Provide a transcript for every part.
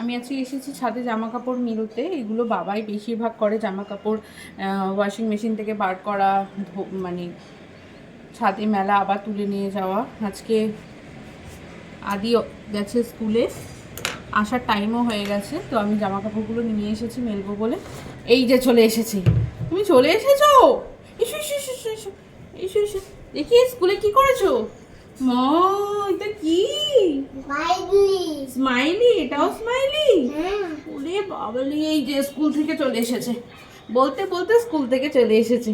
আমি আজকে এসেছি ছাদে জামা কাপড় মিলতে। এগুলো বাবাই বেশিরভাগ করে জামা কাপড় ওয়াশিং মেশিন থেকে বার করা মানে ছাদে মেলা আবার তুলে নিয়ে যাওয়া। আজকে আদি গেছে স্কুলে, আসার টাইমও হয়ে গেছে, তো আমি জামা কাপড়গুলো নিয়ে এসেছি মেলবো বলে। এই যে চলে এসেছি। তুমি চলে এসেছ এসো এসো এসো এসো এসো এসো এসো দেখি স্কুলে কি করেছ? মা এটা কি? বাইগলি স্মাইলি এটাও স্মাইলি হ্যাঁ। ওরে বাবালি এই যে স্কুল থেকে চলে এসেছে। বলতে বলতে স্কুল থেকে চলে এসেছে।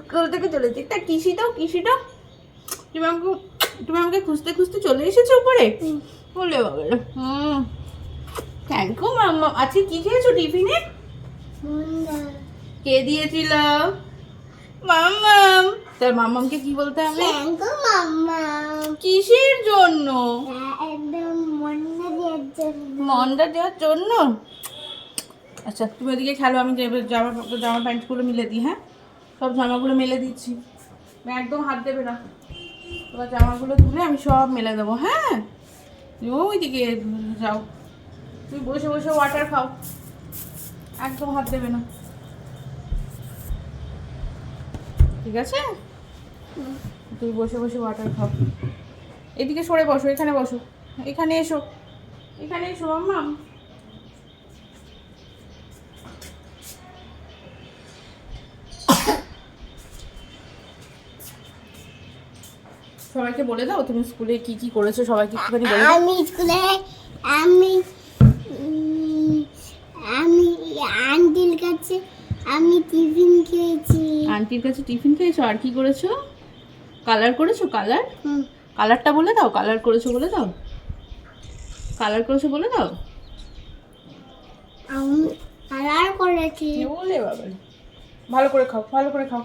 স্কুল থেকে চলে এসেছে। একটা কিসি দাও কিসি দাও? তুমি আমাকে তুমি আমাকে খুঁজতে খুঁজতে চলে এসেছ উপরে? বলে বাবালে হুম। থ্যাংক ইউ মাম্মা। আজকে কি খেয়েছো টিফিনে? কে দিয়েছিল? মাম্মাম তার মাম্মামকে কি বলতে হবে? কিসের জন্য? একদম মুন্ডা দেওয়ার জন্য। আচ্ছা তুমি ওদিকে খেলো আমি জামা জামা প্যান্টগুলো মিলে দিই হ্যাঁ? সব জামাগুলো মেলে দিচ্ছি। একদম হাত দেবে না। তোমার জামাগুলো তুলে আমি সব মেলে দেবো হ্যাঁ? ওইদিকে যাও। তুমি বসে বসে ওয়াটার খাও। একদম হাত দেবে না। ঠিক আছে? তুমি বসে বসে ওয়াটার খাও। এদিকে সরে বসো এখানে বসো। এখানে এসো। এখানে এসো মাম্মা। সবাইকে বলে দাও তুমি স্কুলে কি কি করেছ সবাইকে একটুখানি বলে আমি স্কুলে আমি আমি আন্টির কাছে আমি টিফিন খেয়েছি। আন্টির কাছে টিফিন খেয়েছো? আর কি করেছ? কালার করেছ? কালার হুম, কালারটা বলে দাও কালার করেছ বলে দাও। কালার করেছ বলে দাও। আমি কালার করেছি। বলে বাবা ভালো করে খাও ভালো করে খাও।